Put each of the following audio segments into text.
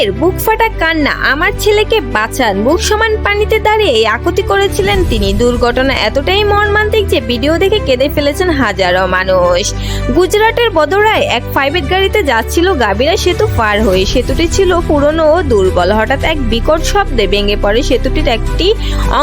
মায়ের বুক ফাটা কান্না আমার ছেলেকে বাঁচান। বুক সমান পানিতে দাঁড়িয়ে আকুতি করেছিলেন তিনি। দুর্ঘটনা এতটাই মর্মান্তিক যে ভিডিও দেখে কেঁদে ফেলেছেন হাজারো মানুষ। গুজরাটের বদরায় এক প্রাইভেট গাড়িতে যাচ্ছিল গাবিরা সেতু পার হয়ে। সেতুটি ছিল পুরনো ও দুর্বল। হঠাৎ এক বিকট শব্দে ভেঙে পড়ে সেতুটির একটি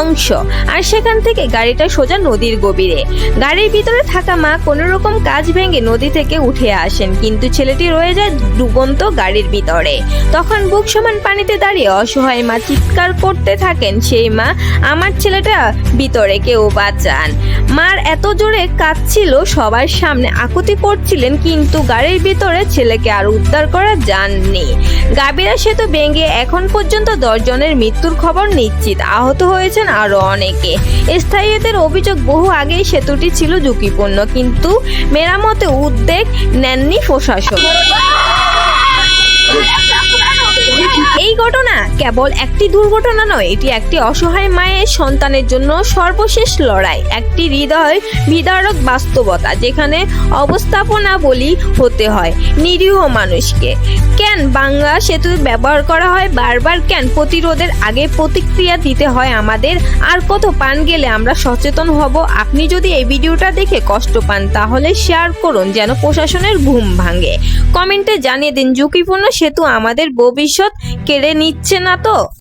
অংশ আর সেখান থেকে গাড়িটা সোজা নদীর গভীরে। গাড়ির ভিতরে থাকা মা কোনো রকম কাজ ভেঙে নদী থেকে উঠে আসেন, কিন্তু ছেলেটি রয়ে যায় ডুবন্ত গাড়ির ভিতরে। তখন বুক সমান পানিতে দাঁড়িয়ে অসহায় মা চিৎকার করতে থাকেন, সেই মা, আমার ছেলেটা ভিতরে কেউ বাঁচান। মার এত জোরে কাঁদছিল, সবার সামনে আকুতি করছিলেন, কিন্তু গাড়ির ভিতরে ছেলেকে আর উদ্ধার করা যাননি। গাবিরা সেতু ভেঙে এখন পর্যন্ত দশ জনের মৃত্যুর খবর নিশ্চিত। আহত হয়েছেন আরও অনেকে। স্থায়ীদের অভিযোগ, বহু আগেই সেতুটি ছিল ঝুঁকিপূর্ণ, কিন্তু মেরামতে উদ্যোগ নেননি প্রশাসন কেবল একটি দুর্ঘটনা নয়, এটি একটি অসহায় মায়ের সন্তানের জন্য সর্বশেষ লড়াই, একটি হৃদয় বিদারক বাস্তবতা যেখানে অবস্থাপনা বলি হতে হয় নিরীহ মানুষকে। কেন বাংলা সেতু ব্যবহার করা হয়? বারবার কেন প্রতিরোধের আগে প্রতিক্রিয়া দিতে হয় আমাদের? আর কত পান গেলে আমরা সচেতন হব? আপনি যদি এই ভিডিওটা দেখে কষ্ট পান, তাহলে শেয়ার করুন যেন প্রশাসনের ঘুম ভাঙে। কমেন্টে জানিয়ে দিন। ঝুঁকিপূর্ণ সেতু আমাদের ভবিষ্যৎ কেড়ে নিচ্ছে না তো?